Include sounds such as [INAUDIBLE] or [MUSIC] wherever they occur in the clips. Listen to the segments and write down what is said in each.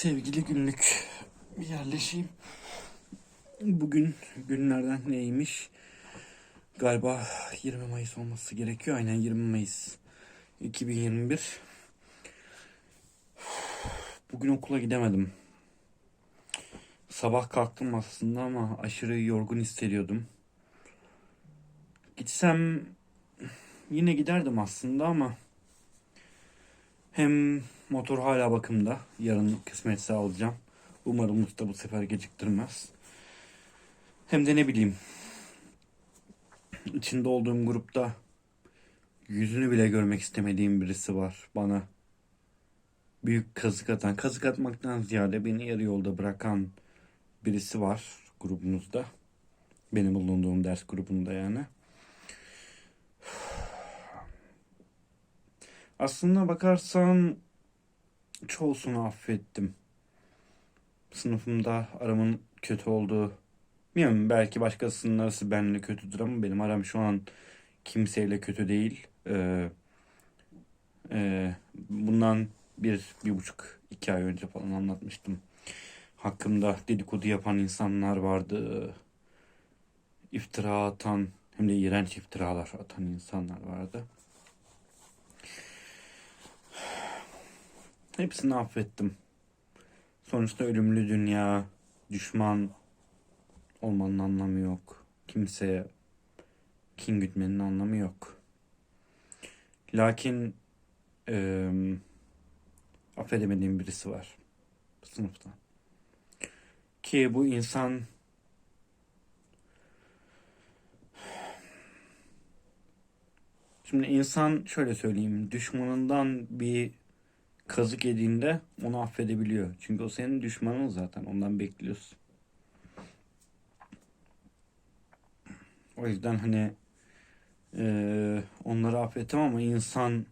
Sevgili günlük bir yerleşeyim. Bugün günlerden neymiş? Galiba 20 Mayıs olması gerekiyor. Aynen 20 Mayıs 2021. Bugün okula gidemedim. Sabah kalktım aslında ama aşırı yorgun hissediyordum. Gitsem yine giderdim aslında ama hem motor hala bakımda. Yarın kısmetse alacağım. Umarım usta bu sefer geciktirmez. Hem de ne bileyim. içinde olduğum grupta yüzünü bile görmek istemediğim birisi var bana. Büyük kazık atan, kazık atmaktan ziyade beni yarı yolda bırakan birisi var grubumuzda. Benim bulunduğum ders grubunda yani. [SIGHS] Aslında bakarsan çoğusunu affettim. Sınıfımda aramın kötü olduğu, bilmiyorum belki başkasının arası benimle kötüdür ama benim aram şu an kimseyle kötü değil. Ee, e, bundan bir, bir buçuk, iki ay önce falan anlatmıştım. Hakkımda dedikodu yapan insanlar vardı. İftira atan, hem de iğrenç iftiralar atan insanlar vardı. Hepsini affettim. Sonuçta ölümlü dünya, düşman olmanın anlamı yok. Kimseye kin gütmenin anlamı yok. Lakin eee affedemediğim birisi var sınıfta. Ki bu insan Şimdi insan şöyle söyleyeyim, düşmanından bir kazık yediğinde onu affedebiliyor. Çünkü o senin düşmanın zaten. Ondan bekliyorsun. O yüzden hani eee, onları affettim ama insan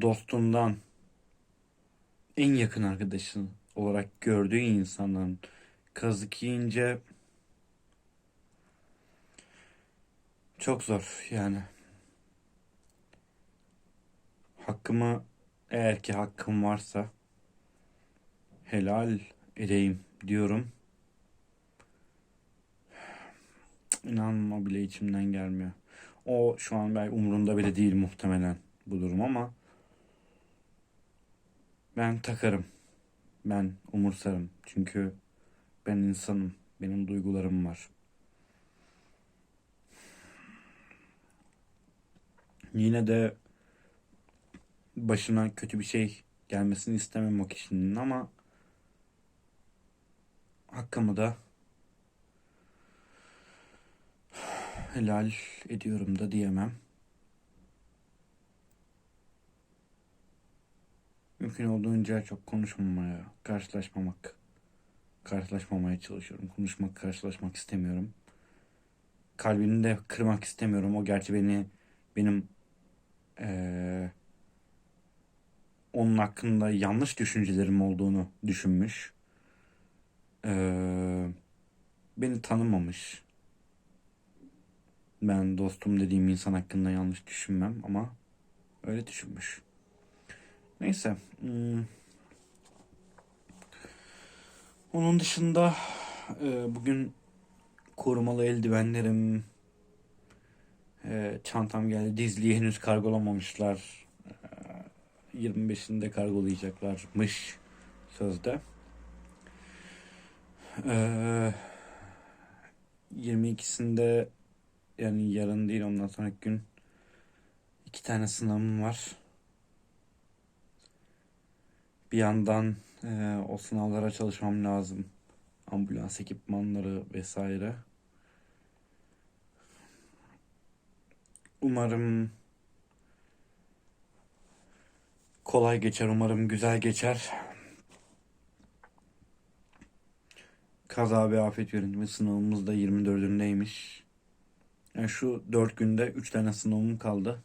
dostundan en yakın arkadaşın olarak gördüğü insandan kazık yiyince çok zor yani. Hakkımı eğer ki hakkım varsa helal edeyim diyorum. İnanma bile içimden gelmiyor. O şu an belki umurunda bile değil muhtemelen bu durum ama ben takarım. Ben umursarım. Çünkü ben insanım. Benim duygularım var. Yine de başına kötü bir şey gelmesini istemem o kişinin ama hakkımı da helal ediyorum da diyemem. Mümkün olduğunca çok konuşmamaya, karşılaşmamak, karşılaşmamaya çalışıyorum. Konuşmak, karşılaşmak istemiyorum. Kalbini de kırmak istemiyorum. O gerçi beni benim eee onun hakkında yanlış düşüncelerim olduğunu düşünmüş. Ee, beni tanımamış. Ben dostum dediğim insan hakkında yanlış düşünmem ama öyle düşünmüş. Neyse. hmm. Onun dışında e, bugün korumalı eldivenlerim, e, çantam geldi. Dizliği henüz kargolamamışlar. 25'inde kargolayacaklarmış sözde. Ee, 22'sinde yani yarın değil ondan sonraki gün iki tane sınavım var. Bir yandan e, o sınavlara çalışmam lazım. Ambulans ekipmanları vesaire. Umarım kolay geçer umarım güzel geçer. Kaza ve afet yönetimi sınavımız da 24'ündeymiş. Yani şu 4 günde 3 tane sınavım kaldı.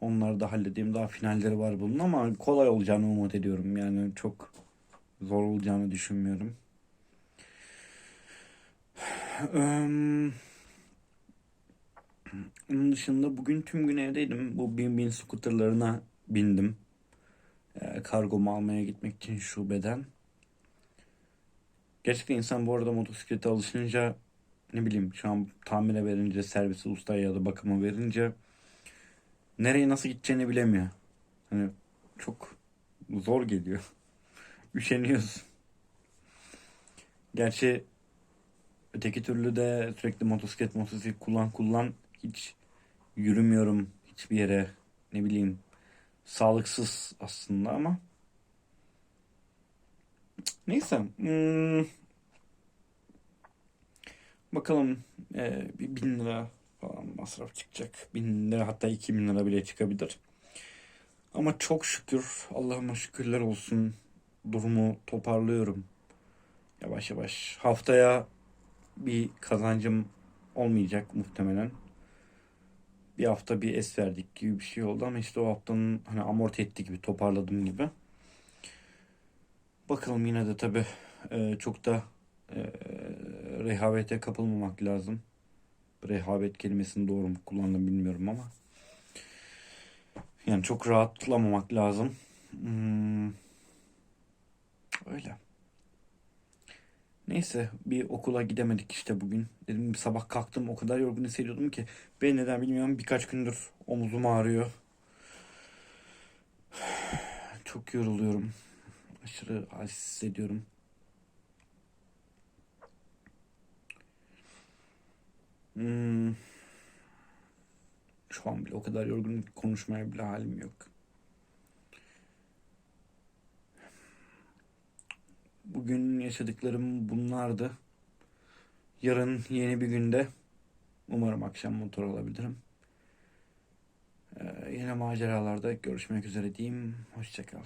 Onları da halledeyim. Daha finalleri var bunun ama kolay olacağını umut ediyorum. Yani çok zor olacağını düşünmüyorum. Eee, Onun dışında bugün tüm gün evdeydim. Bu bin bin scooterlarına bindim. Ee, kargomu almaya gitmek için şubeden. Gerçekten insan bu arada motosiklete alışınca ne bileyim şu an tamire verince, servise ustaya ya da bakıma verince nereye nasıl gideceğini bilemiyor. Hani çok zor geliyor. [LAUGHS] Üşeniyorsun. Gerçi öteki türlü de sürekli motosiklet motosiklet kullan kullan hiç yürümüyorum hiçbir yere ne bileyim sağlıksız aslında ama. Neyse hmm, bakalım e, bir bin lira falan masraf çıkacak. Bin lira hatta iki bin lira bile çıkabilir. Ama çok şükür Allah'ıma şükürler olsun durumu toparlıyorum. Yavaş yavaş. Haftaya bir kazancım olmayacak muhtemelen bir hafta bir es verdik gibi bir şey oldu ama işte o haftanın hani amorti etti gibi toparladım gibi. Bakalım yine de tabii e, çok da e, rehavete kapılmamak lazım. Rehavet kelimesini doğru mu kullandım bilmiyorum ama. Yani çok rahatlamamak lazım. Hmm, öyle. Neyse bir okula gidemedik işte bugün. Dedim sabah kalktım o kadar yorgun hissediyordum ki. Ben neden bilmiyorum birkaç gündür omuzum ağrıyor. [SIGHS] Çok yoruluyorum. Aşırı halsiz hissediyorum. Hmm. Şu an bile o kadar yorgun konuşmaya bile halim yok. Bugün yaşadıklarım bunlardı. Yarın yeni bir günde umarım akşam motor alabilirim. Ee, yine maceralarda görüşmek üzere diyeyim. Hoşçakal.